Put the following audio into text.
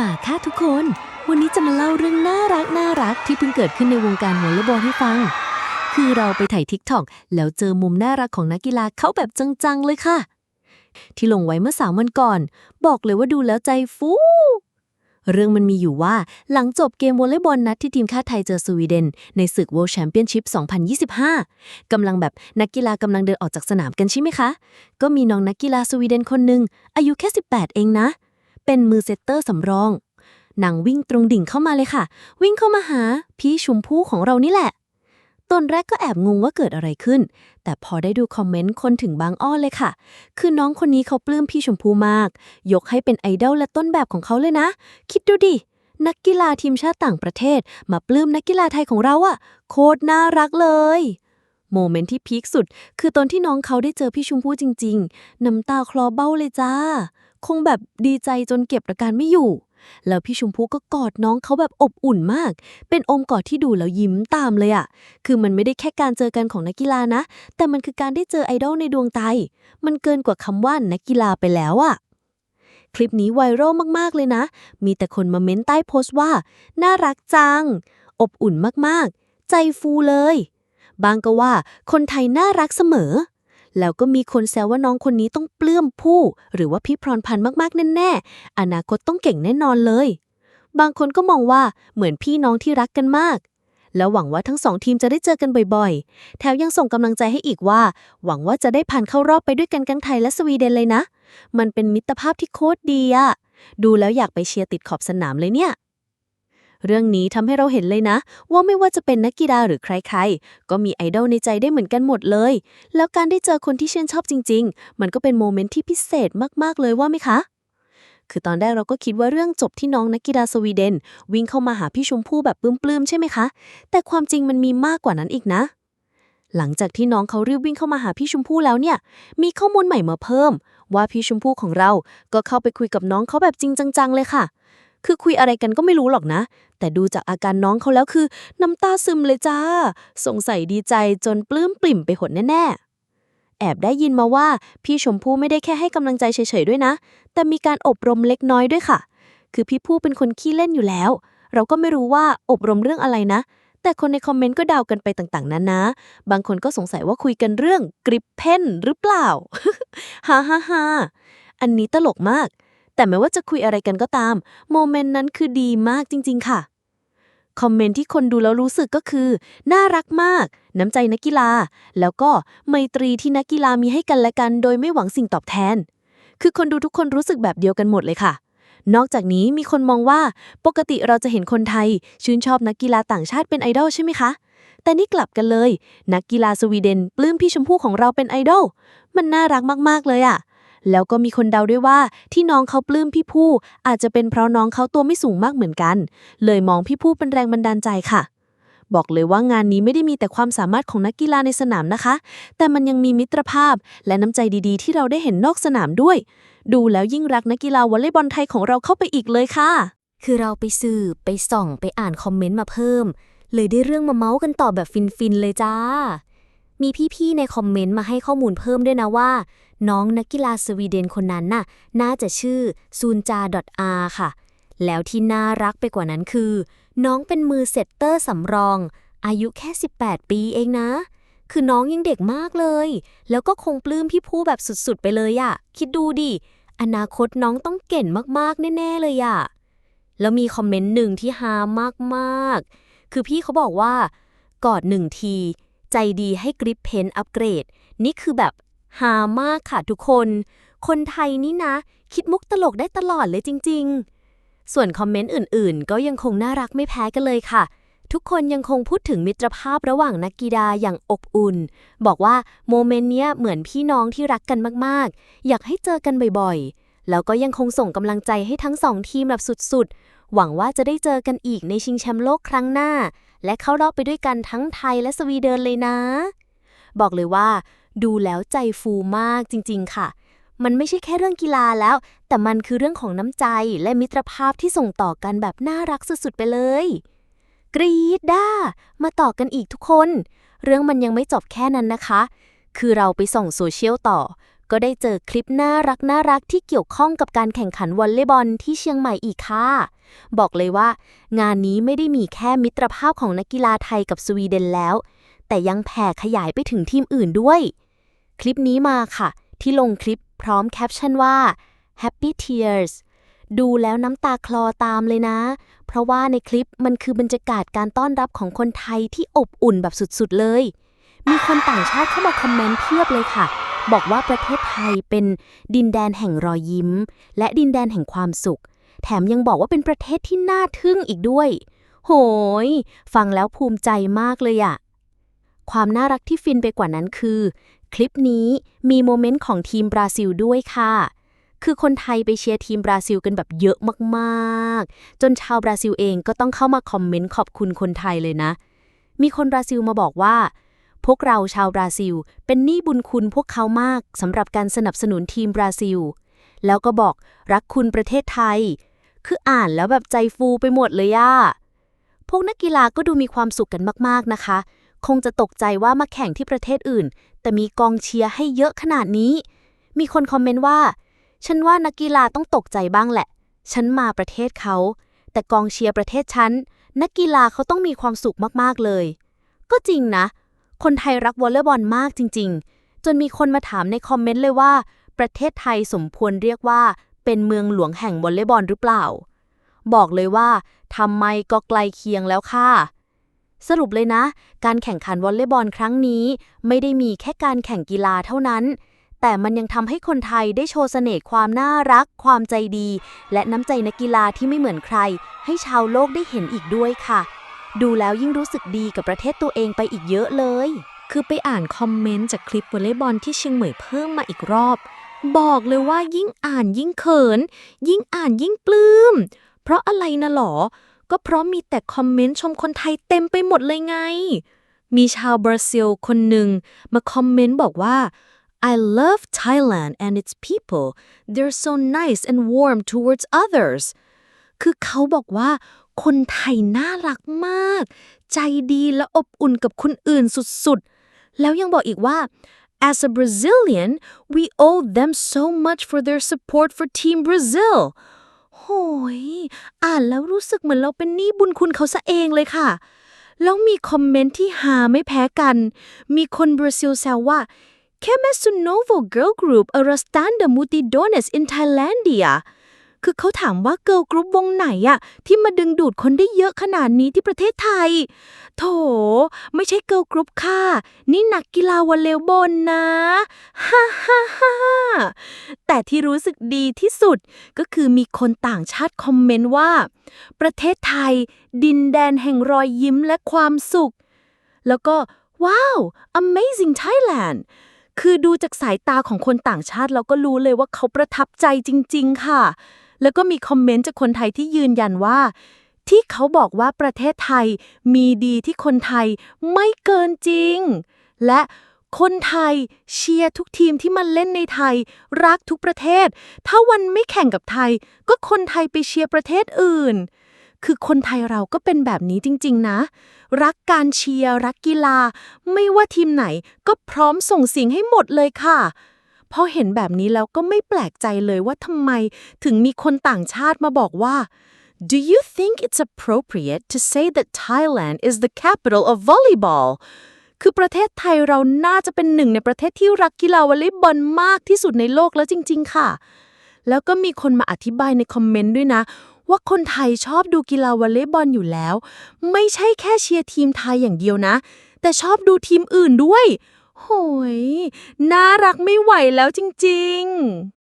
มาค่ะทุกคน วันนี้จะมาเล่าเรื่องน่ารักน่ารักที่เพิ่งเกิดขึ้นในวงการวอลเลย์บอลให้ฟัง คือเราไปถ่ายทิกตอกแล้วเจอมุมน่ารักของนักกีฬาเขาแบบจังๆเลยค่ะ ที่ลงไว้เมื่อสามวันก่อน บอกเลยว่าดูแล้วใจฟูเรื่องมันมีอยู่ว่าหลังจบเกมวอลเลย์บอลนัดที่ทีมชาติไทยเจอสวีเดน ในศึก World Championship 2025 กำลังแบบนักกีฬากำลังเดินออกจากสนามกันใช่ไหมคะ ก็มีน้องนักกีฬาสวีเดนคนหนึ่งอายุแค่ 18 เองนะ เป็นมือเซตเตอร์สำรองนางวิ่งตรงดิ่งเข้ามาเลยค่ะ วิ่งเข้ามาหา พี่ชมพู่ของเรานี่แหละ ตอนแรกก็แอบงงว่าเกิดอะไรขึ้น แต่พอได้ดูคอมเมนต์คนถึงบางอ้อเลยค่ะ คือน้องคนนี้เขาปลื้มพี่ชมพูมาก ยกให้เป็นไอดอลและต้นแบบของเขาเลยนะ คิดดูดิ นักกีฬาทีมชาติต่างประเทศ มาปลื้มนักกีฬาไทยของเราอะโคตรน่ารักเลยโมเมนต์ที่พีคสุด คือตอนที่น้องเขาได้เจอพี่ชมพู่จริง ๆ น้ำตาคลอเบ้าเลยจ้า คงแบบดีใจจนเก็บอาการไม่อยู่ แล้วพี่ชมพู่ก็กอดน้องเขาแบบอบอุ่นมาก เป็นอมกอดที่ดูแล้วยิ้มตามเลยอะคือมันไม่ได้แค่การเจอกันของนักกีฬานะ แต่มันคือการได้เจอไอดอลในดวงใจ มันเกินกว่าคำว่านักกีฬาไปแล้วอะคลิปนี้ไวรัลมากๆเลยนะ มีแต่คนมาเม้นใต้โพสต์ว่า น่ารักจัง อบอุ่นมากๆ ใจฟูเลย บางก็ว่าคนไทยน่ารักเสมอ แล้วก็มีคนแซวว่าน้องคนนี้ต้องเปลื้มผู้ หรือว่าพี่พรพันธ์มากๆแน่ๆอนาคตต้องเก่งแน่นอนเลย บางคนก็มองว่าเหมือนพี่น้องที่รักกันมาก แล้วหวังว่าทั้งสองทีมจะได้เจอกันบ่อยๆ แถวยังส่งกำลังใจให้อีกว่า หวังว่าจะได้ผ่านเข้ารอบไปด้วยกันทั้งไทยและสวีเดนเลยนะ มันเป็นมิตรภาพที่โคตรดีอะดูแล้วอยากไปเชียร์ติดขอบสนามเลยเนี่ย เรื่องนี้ทำให้เราเห็นเลยนะ ว่าไม่ว่าจะเป็นนักกีฬาหรือใครๆ ก็มีไอดอลในใจได้เหมือนกันหมดเลย แล้วการได้เจอคนที่ชื่นชอบจริง ๆ มันก็เป็นโมเมนต์ที่พิเศษมากๆเลยว่าไหมคะคือตอนแรกเราก็คิดว่าเรื่องจบที่น้องนักกีฬาสวีเดน วิ่งเข้ามาหาพี่ชมพู่แบบปลื้มๆใช่ไหมคะ แต่ความจริงมันมีมากกว่านั้นอีกนะ หลังจากที่น้องเขารีบวิ่งเข้ามาหาพี่ชมพู่แล้วเนี่ย มีข้อมูลใหม่มาเพิ่ม ว่าพี่ชมพู่ของเราก็เข้าไปคุยกับน้องเขาแบบจริงจังๆเลยค่ะ คือคุยอะไรกันก็ไม่รู้หรอกนะ แต่ดูจากอาการน้องเขาแล้วคือ น้ำตาซึมเลยจ้า สงสัยดีใจจนปลื้มปริ่มไปหดแน่ๆ แอบได้ยินมาว่าพี่ชมพู่ไม่ได้แค่ให้กำลังใจเฉยๆด้วยนะ แต่มีการอบรมเล็กน้อยด้วยค่ะ คือพี่ผู้เป็นคนขี้เล่นอยู่แล้ว เราก็ไม่รู้ว่าอบรมเรื่องอะไรนะ แต่คนในคอมเมนต์ก็เดากันไปต่างๆนานาบางคนก็สงสัยว่าคุยกันเรื่องกริปเพนหรือเปล่าฮ่าฮ่าฮ่าอันนี้ตลกมาก แต่ไม่ว่าจะคุยอะไรกันก็ตาม โมเมนต์นั้นคือดีมากจริง ๆ ค่ะ คอมเมนต์ที่คนดูแล้วรู้สึกก็คือ น่ารักมาก น้ำใจนักกีฬา แล้วก็ไมตรีที่นักกีฬามีให้กันและกัน โดยไม่หวังสิ่งตอบแทน คือคนดูทุกคนรู้สึกแบบเดียวกันหมดเลยค่ะนอกจากนี้มีคนมองว่าปกติเราจะเห็นคนไทย ชื่นชอบนักกีฬาต่างชาติเป็นไอดอลใช่ไหมคะ แต่นี่กลับกันเลย นักกีฬาสวีเดนปลื้มพี่ชมพู่ของเราเป็นไอดอลมันน่ารักมาก ๆ เลยอะ แล้วก็มีคนเดาด้วยว่าที่น้องเขาปลื้มพี่ผู้อาจจะเป็นเพราะน้องเขาตัวไม่สูงมากเหมือนกัน เลยมองพี่ผู้เป็นแรงบันดาลใจค่ะ บอกเลยว่างานนี้ไม่ได้มีแต่ความสามารถของนักกีฬาในสนามนะคะ แต่มันยังมีมิตรภาพและน้ำใจดีๆ ที่เราได้เห็นนอกสนามด้วย ดูแล้วยิ่งรักนักกีฬาวอลเลย์บอลไทยของเราเข้าไปอีกเลยค่ะ คือเราไปสืบไปส่องไปอ่านคอมเมนต์มาเพิ่ม เลยได้เรื่องมาเมาส์กันต่อแบบฟินๆเลยจ้า มีพี่ๆ ในคอมเมนต์มาให้ข้อมูลเพิ่มด้วยนะว่า น้องนักกีฬาสวีเดนคนนั้นน่ะ น่าจะชื่อซูนจา .r ค่ะ แล้วที่น่ารักไปกว่านั้นคือ น้องเป็นมือเซตเตอร์สำรอง อายุแค่ 18 ปีเองนะ คือน้องยังเด็กมากเลย แล้วก็คงปลื้มพี่ผู้แบบสุดๆ ไปเลยอะคิดดูดิ อนาคตน้องต้องเก่งมากๆ แน่ๆ เลยอะแล้วมีคอมเมนต์หนึ่งที่ฮามากๆ คือพี่เขาบอกว่ากอดหนึ่งที ใจดีให้กริปเพนอัปเกรด นี่คือแบบฮามากค่ะทุกคน คนไทยนี่นะ คิดมุกตลกได้ตลอดเลยจริง ๆ ส่วนคอมเมนต์อื่นๆ ก็ยังคงน่ารักไม่แพ้กันเลยค่ะ ทุกคนยังคงพูดถึงมิตรภาพระหว่างนักกีฬาอย่างอบอุ่น บอกว่าโมเมนต์เนี้ยเหมือนพี่น้องที่รักกันมากๆ อยากให้เจอกันบ่อยๆ แล้วก็ยังคงส่งกำลังใจให้ทั้งสองทีมแบบสุดๆ หวังว่าจะได้เจอกันอีกในชิงแชมป์โลกครั้งหน้า และเข้ารอบไปด้วยกันทั้งไทยและสวีเดนเลยนะ บอกเลยว่า ดูแล้วใจฟูมากจริง ๆ ค่ะ มันไม่ใช่แค่เรื่องกีฬาแล้ว แต่มันคือเรื่องของน้ำใจและมิตรภาพที่ส่งต่อกันแบบน่ารักสุด ๆ ไปเลย กรี๊ดด้า มาต่อกันอีกทุกคน เรื่องมันยังไม่จบแค่นั้นนะคะ คือเราไปส่องโซเชียลต่อ ก็ได้เจอคลิปน่ารักน่ารักที่เกี่ยวข้องกับการแข่งขันวอลเลย์บอลที่เชียงใหม่อีกค่ะ บอกเลยว่า งานนี้ไม่ได้มีแค่มิตรภาพของนักกีฬาไทยกับสวีเดนแล้ว แต่ยังแผ่ขยายไปถึงทีมอื่นด้วย คลิปนี้มาค่ะ ที่ลงคลิปพร้อมแคปชั่นว่า Happy Tears ดูแล้วน้ำตาคลอตามเลยนะ เพราะว่าในคลิปมันคือบรรยากาศการต้อนรับของคนไทยที่อบอุ่นแบบสุดๆเลย มีคนต่างชาติเข้ามาคอมเมนต์เพียบเลยค่ะ บอกว่าประเทศไทยเป็นดินแดนแห่งรอยยิ้ม และดินแดนแห่งความสุข แถมยังบอกว่าเป็นประเทศที่น่าทึ่งอีกด้วย โหย ฟังแล้วภูมิใจมากเลยอะความน่ารักที่ฟินไปกว่านั้นคือ คลิปนี้มีโมเมนต์ของทีมบราซิลด้วยค่ะ คือคนไทยไปเชียร์ทีมบราซิลกันแบบเยอะมากๆ จนชาวบราซิลเองก็ต้องเข้ามาคอมเมนต์ขอบคุณคนไทยเลยนะ มีคนบราซิลมาบอกว่า พวกเราชาวบราซิล เป็นหนี้บุญคุณพวกเขามากสำหรับการสนับสนุนทีมบราซิล แล้วก็บอกรักคุณประเทศไทย คืออ่านแล้วแบบใจฟูไปหมดเลยอะพวกนักกีฬาก็ดูมีความสุขกันมากๆนะคะ คงจะตกใจว่ามาแข่งที่ประเทศอื่น แต่มีกองเชียร์ให้เยอะขนาดนี้ มีคนคอมเมนต์ว่า ฉันว่านักกีฬาต้องตกใจบ้างแหละ ฉันมาประเทศเขา แต่กองเชียร์ประเทศฉันนักกีฬาเขาต้องมีความสุขมากๆเลย ก็จริงนะ คนไทยรักวอลเลย์บอลมากจริง ๆ จนมีคนมาถามในคอมเมนต์เลยว่า ประเทศไทยสมควรเรียกว่าเป็นเมืองหลวงแห่งวอลเลย์บอลหรือเปล่า บอกเลยว่าทำไมก็ไกลเคียงแล้วค่ะ สรุปเลยนะ การแข่งขันวอลเลย์บอลครั้งนี้ ไม่ได้มีแค่การแข่งกีฬาเท่านั้น แต่มันยังทำให้คนไทยได้โชว์เสน่ห์ความน่ารัก ความใจดี และน้ำใจนักกีฬาที่ไม่เหมือนใคร ให้ชาวโลกได้เห็นอีกด้วยค่ะ ดูแล้วยิ่งรู้สึกดีกับประเทศตัวเองไปอีกเยอะเลย คือไปอ่านคอมเมนต์จากคลิปวอลเลย์บอลที่เชียงใหม่เพิ่มมาอีกรอบ บอกเลยว่ายิ่งอ่านยิ่งเขิน ยิ่งอ่านยิ่งปลื้ม เพราะอะไรนะหรอ ก็เพราะมีแต่คอมเมนต์ชมคนไทยเต็มไปหมดเลยไง มีชาวบราซิลคนหนึ่งมาคอมเมนต์บอกว่า I love Thailand and its people. They're so nice and warm towards others. คือเขาบอกว่า คนไทยน่ารักมาก ใจดีและอบอุ่นกับคนอื่นสุดๆ แล้วยังบอกอีกว่า as a Brazilian we owe them so much for their support for Team Brazil โหยอ่านแล้วรู้สึกเหมือนเราเป็นหนี้บุญคุณเขาซะเองเลยค่ะ แล้วมีคอมเมนต์ที่หาไม่แพ้กัน มีคนบราซิลแซวว่า Que me su novo girl group arrastando multidões in Thailandia คือเขาถามว่าเกิร์ลกรุ๊ปวงไหนอะที่มาดึงดูดคนได้เยอะขนาดนี้ที่ประเทศไทย โถ ไม่ใช่เกิร์ลกรุ๊ปค่ะ นี่นักกีฬาวอลเลย์บอลนะ ฮ่าฮ่าฮ่าแต่ที่รู้สึกดีที่สุดก็คือมีคนต่างชาติคอมเมนต์ว่า ประเทศไทย ดินแดนแห่งรอยยิ้มและความสุข แล้วก็ว้าว amazing Thailand คือดูจากสายตาของคนต่างชาติเราก็รู้เลยว่าเขาประทับใจจริง ๆ ค่ะ แล้วก็มีคอมเมนต์จากคนไทยที่ยืนยันว่า ที่เขาบอกว่าประเทศไทยมีดีที่คนไทยไม่เกินจริง และคนไทยเชียร์ทุกทีมที่มาเล่นในไทย รักทุกประเทศ ถ้าวันไม่แข่งกับไทย ก็คนไทยไปเชียร์ประเทศอื่น คือคนไทยเราก็เป็นแบบนี้จริง ๆ นะ รักการเชียร์รักกีฬา ไม่ว่าทีมไหนก็พร้อมส่งเสียงให้หมดเลยค่ะ พอเห็นแบบนี้แล้วก็ไม่แปลกใจเลยว่าทำไมถึงมีคนต่างชาติมาบอกว่า Do you think it's appropriate to say that Thailand is the capital of volleyball คือประเทศไทยเราน่าจะเป็นหนึ่งในประเทศที่รักกีฬาวอลเลย์บอลมากที่สุดในโลกแล้วจริง ๆ ค่ะ แล้วก็มีคนมาอธิบายในคอมเมนต์ด้วยนะ ว่าคนไทยชอบดูกีฬาวอลเลย์บอลอยู่แล้ว ไม่ใช่แค่เชียร์ทีมไทยอย่างเดียวนะ แต่ชอบดูทีมอื่นด้วย โหย น่ารักไม่ไหวแล้วจริง ๆ